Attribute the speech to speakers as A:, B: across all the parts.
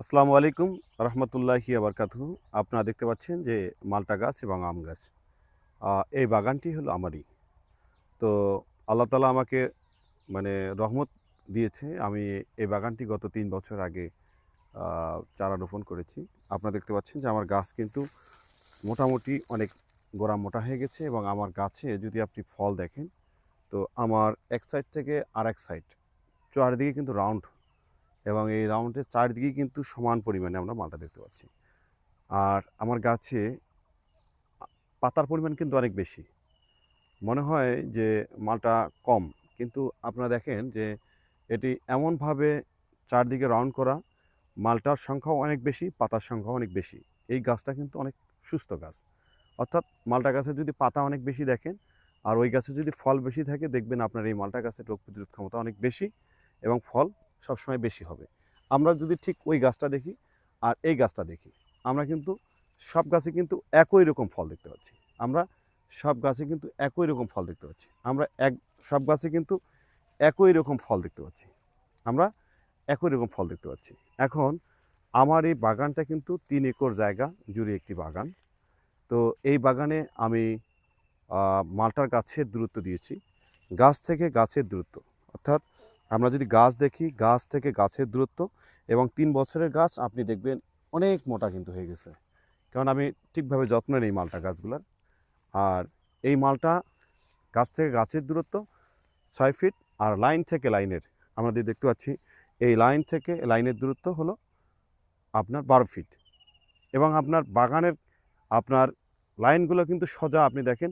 A: আসসালামু আলাইকুম রহমতুল্লাহি আবরকাতু আপনারা দেখতে পাচ্ছেন যে মালটা গাছ এবং আম গাছ। এই বাগানটি হলো আমারই। তো আল্লাহ তালা আমাকে মানে রহমত দিয়েছে। আমি এই বাগানটি গত তিন বছর আগে চারা রোপণ করেছি। আপনারা দেখতে পাচ্ছেন যে আমার গাছ কিন্তু মোটামুটি অনেক গোড়া মোটা হয়ে গেছে এবং আমার গাছে যদি আপনি ফল দেখেন, তো আমার এক সাইড থেকে আর এক সাইড চারিদিকে কিন্তু রাউন্ড এবং এই রাউন্ডের চারদিকে কিন্তু সমান পরিমাণে আমরা মালটা দেখতে পাচ্ছি। আর আমার গাছে পাতার পরিমাণ কিন্তু অনেক বেশি। মনে হয় যে মালটা কম, কিন্তু আপনারা দেখেন যে এটি এমনভাবে চারদিকে রাউন্ড করা, মালটার সংখ্যাও অনেক বেশি, পাতার সংখ্যাও অনেক বেশি। এই গাছটা কিন্তু অনেক সুস্থ গাছ। অর্থাৎ মালটা গাছে যদি পাতা অনেক বেশি দেখেন, আর ওই গাছে যদি ফল বেশি থাকে, দেখবেন আপনার এই মালটা গাছের রোগ প্রতিরোধ ক্ষমতা অনেক বেশি এবং ফল সবসময় বেশি হবে। আমরা যদি ঠিক ওই গাছটা দেখি আর এই গাছটা দেখি, আমরা কিন্তু সব গাছে কিন্তু একই রকম ফল দেখতে পাচ্ছি। আমরা সব গাছে কিন্তু একই রকম ফল দেখতে পাচ্ছি। আমরা এক, সব গাছে কিন্তু একই রকম ফল দেখতে পাচ্ছি। আমরা একই রকম ফল দেখতে পাচ্ছি। এখন আমার এই বাগানটা কিন্তু তিন একর জায়গা জুড়ে একটি বাগান। তো এই বাগানে আমি মালটার গাছের দূরত্ব দিয়েছি। গাছ থেকে গাছের দূরত্ব, অর্থাৎ আমরা যদি গাছ দেখি, গাছ থেকে গাছের দূরত্ব এবং তিন বছরের গাছ, আপনি দেখবেন অনেক মোটা কিন্তু হয়ে গেছে। কারণ আমি ঠিকভাবে যত্ন নেই মালটা গাছগুলোর। আর এই মালটা গাছ থেকে গাছের দূরত্ব ছয় ফিট আর লাইন থেকে লাইনের আমাদের দেখতে পাচ্ছি এই লাইন থেকে লাইনের দূরত্ব হলো আপনার বারো ফিট। এবং আপনার বাগানের, আপনার লাইনগুলো কিন্তু সোজা আপনি দেখেন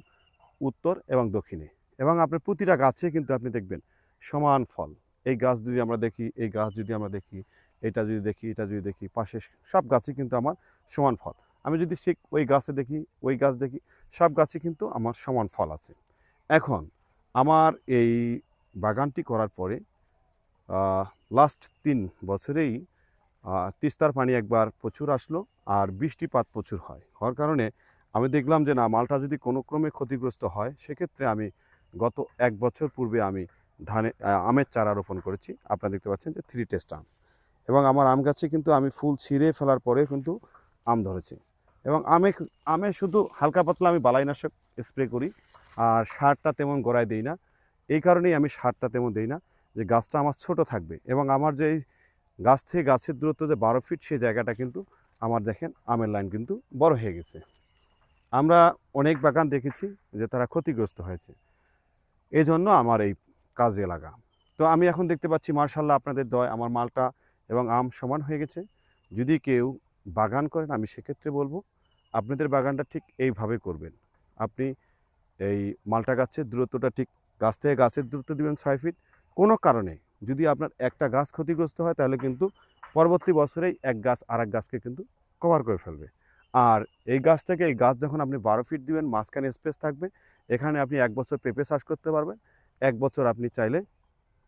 A: উত্তর এবং দক্ষিণে। এবং আপনার প্রতিটা গাছে কিন্তু আপনি দেখবেন সমান ফল। এই গাছ যদি আমরা দেখি, এই গাছ যদি আমরা দেখি, এটা যদি দেখি, এটা যদি দেখি, পাশে সব গাছই কিন্তু আমার সমান ফল। আমি যদি ঠিক ওই গাছে দেখি, ওই গাছ দেখি, সব গাছই কিন্তু আমার সমান ফল আছে। এখন আমার এই বাগানটি করার পরে লাস্ট তিন বছরেই তিস্তার পানি একবার প্রচুর আসলো আর বৃষ্টিপাত প্রচুর হয়। হওয়ার কারণে আমি দেখলাম যে না, মালটা যদি কোনো ক্রমে ক্ষতিগ্রস্ত হয়, সেক্ষেত্রে আমি গত এক বছর পূর্বে আমি ধানে আমের চারা রোপণ করেছি। আপনারা দেখতে পাচ্ছেন যে থ্রি টেস্ট আম। এবং আমার আম গাছে কিন্তু আমি ফুল ছিঁড়ে ফেলার পরে কিন্তু আম ধরেছে। এবং আমে আমে শুধু হালকা পাতলা আমি বালাইনাশক স্প্রে করি, আর সারটা তেমন গড়ায় দিই না। এই কারণেই আমি সারটা তেমন দিই না যে গাছটা আমার ছোট থাকবে। এবং আমার যে গাছ থেকে গাছের দূরত্ব যে বারো ফিট সেই জায়গাটা কিন্তু আমার দেখেন আমের লাইন কিন্তু বড় হয়ে গেছে। আমরা অনেক বাগান দেখেছি যে তারা ক্ষতিগ্রস্ত হয়েছে। এই জন্য আমার এই কাজে লাগা। তো আমি এখন দেখতে পাচ্ছি, মার্শাল্লাহ আপনাদের দয়, আমার মালটা এবং আম সমান হয়ে গেছে। যদি কেউ বাগান করেন, আমি সেক্ষেত্রে বলব, আপনাদের বাগানটা ঠিক এইভাবে করবেন। আপনি এই মালটা গাছের দূরত্বটা ঠিক গাছ থেকে গাছের দূরত্ব দিবেন ছয় ফিট। কোনো কারণে যদি আপনার একটা গাছ ক্ষতিগ্রস্ত হয়, তাহলে কিন্তু পরবর্তী বছরেই এক গাছ আর এক গাছকে কিন্তু কভার করে ফেলবে। আর এই গাছ থেকে এই গাছ যখন আপনি বারো ফিট দিবেন, মাঝখানে স্পেস থাকবে। এখানে আপনি এক বছর পেঁপে চাষ করতে পারবেন। এক বছর আপনি চাইলে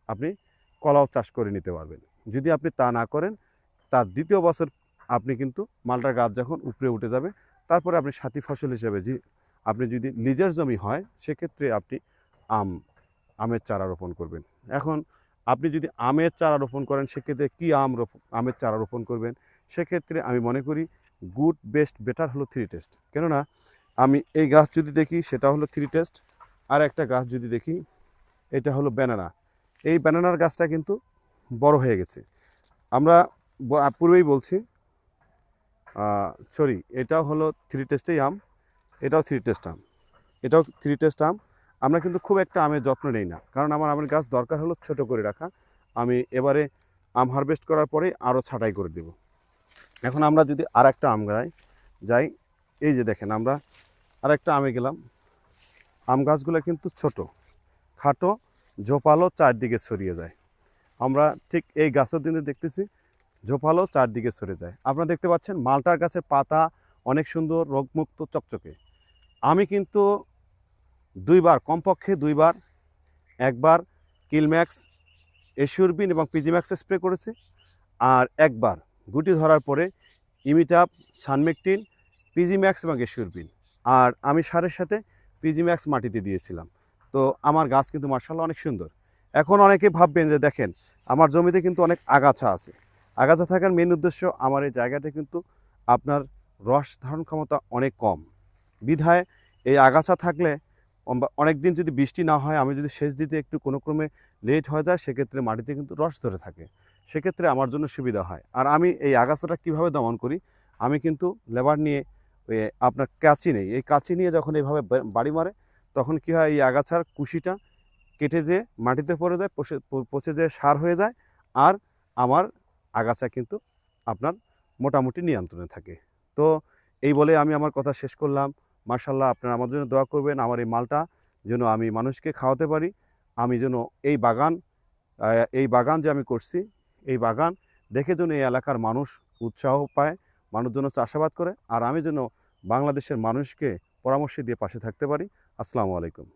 A: আপনি কলাও চাষ করে নিতে পারবেন। যদি আপনি তা না করেন, তার দ্বিতীয় বছর আপনি কিন্তু মালটার গাছ যখন উপরে উঠে যাবে, তারপরে আপনি সাথী ফসল হিসেবে যে আপনি যদি লিজের জমি হয়, সেক্ষেত্রে আপনি আম, আমের চারা রোপণ করবেন। এখন আপনি যদি আমের চারা রোপণ করেন, সেক্ষেত্রে কী আম আমের চারা রোপণ করবেন? সেক্ষেত্রে আমি মনে করি গুড, বেস্ট, বেটার হলো থ্রি টেস্ট কেননা আমি এই গাছ যদি দেখি, সেটা হলো থ্রি টেস্ট আর একটা গাছ যদি দেখি এটা হলো ব্যানানা এই ব্যানানার গাছটা কিন্তু বড় হয়ে গেছে। আমরা পূর্বেই বলছি সরি এটাও হলো থ্রি টেস্টেই আম, এটাও থ্রি টেস্ট আম। এটাও থ্রি টেস্ট আম। আমরা কিন্তু খুব একটা আমের যত্ন নেই না, কারণ আমার আমের গাছ দরকার হলো ছোট করে রাখা। আমি এবারে আম হারভেস্ট করার পরে আরও ছাঁটাই করে দেব। এখন আমরা যদি আর একটা আম গাই, যাই, এই যে দেখেন, আমরা আর একটা আমে গেলাম। আম গাছগুলো কিন্তু ছোট, খাটো ঝোপালো চারদিকে ছড়িয়ে যায়। আমরা ঠিক এই গাছের দিনে দেখতেছি ঝোপালো চারদিকে সরে যায়। আপনারা দেখতে পাচ্ছেন মালটার গাছের পাতা অনেক সুন্দর, রোগমুক্ত, চকচকে। আমি কিন্তু দুইবার, কমপক্ষে দুইবার, একবার কিলম্যাক্স এশিউরবিন এবং পিজিম্যাক্স স্প্রে করেছি আর একবার গুটি ধরার পরে ইমিটাপ, সানমেকটিন, পিজিম্যাক্স এবং এশিউরবিন আর আমি সারের সাথে পিজিম্যাক্স মাটিতে দিয়েছিলাম। তো আমার গাছ কিন্তু মার্শাল্লাহ অনেক সুন্দর। এখন অনেকে ভাববেন যে দেখেন, আমার জমিতে কিন্তু অনেক আগাছা আছে। আগাছা থাকার মেন উদ্দেশ্য আমার এই জায়গাটা কিন্তু আপনার রস ধারণ ক্ষমতা অনেক কম। বিধায় এই আগাছা থাকলে অনেক দিন যদি বৃষ্টি না হয়, আমি যদি সেচ দিতে একটু কোনো ক্রমে লেট হয়ে যায়, সেক্ষেত্রে মাটিতে কিন্তু রস ধরে থাকে। সেক্ষেত্রে আমার জন্য সুবিধা হয়। আর আমি এই আগাছাটা কীভাবে দমন করি? আমি কিন্তু লেবার নিয়ে আপনার কাঁচি নেই। এই কাঁচি নিয়ে যখন এইভাবে বাড়ি মারে তখন কি হয়, এই আগাছার কুশিটা কেটে যেয়ে মাটিতে পড়ে যায়, পচে পচে যেয়ে সার হয়ে যায় আর আমার আগাছা কিন্তু আপনার মোটামুটি নিয়ন্ত্রণে থাকে। তো এই বলে আমি আমার কথা শেষ করলাম। মার্শাল্লাহ আপনারা আমার জন্য দোয়া করবেন, আমার এই মালটা যেন আমি মানুষকে খাওয়াতে পারি, আমি যেন এই বাগান এই বাগান যে আমি করছি, এই বাগান দেখে যেন এই এলাকার মানুষ উৎসাহ পায়, মানুষ যেন চাষাবাদ করে, আর আমি যেন বাংলাদেশের মানুষকে পরামর্শ দিয়ে পাশে থাকতে পারি। আসসালামু আলাইকুম।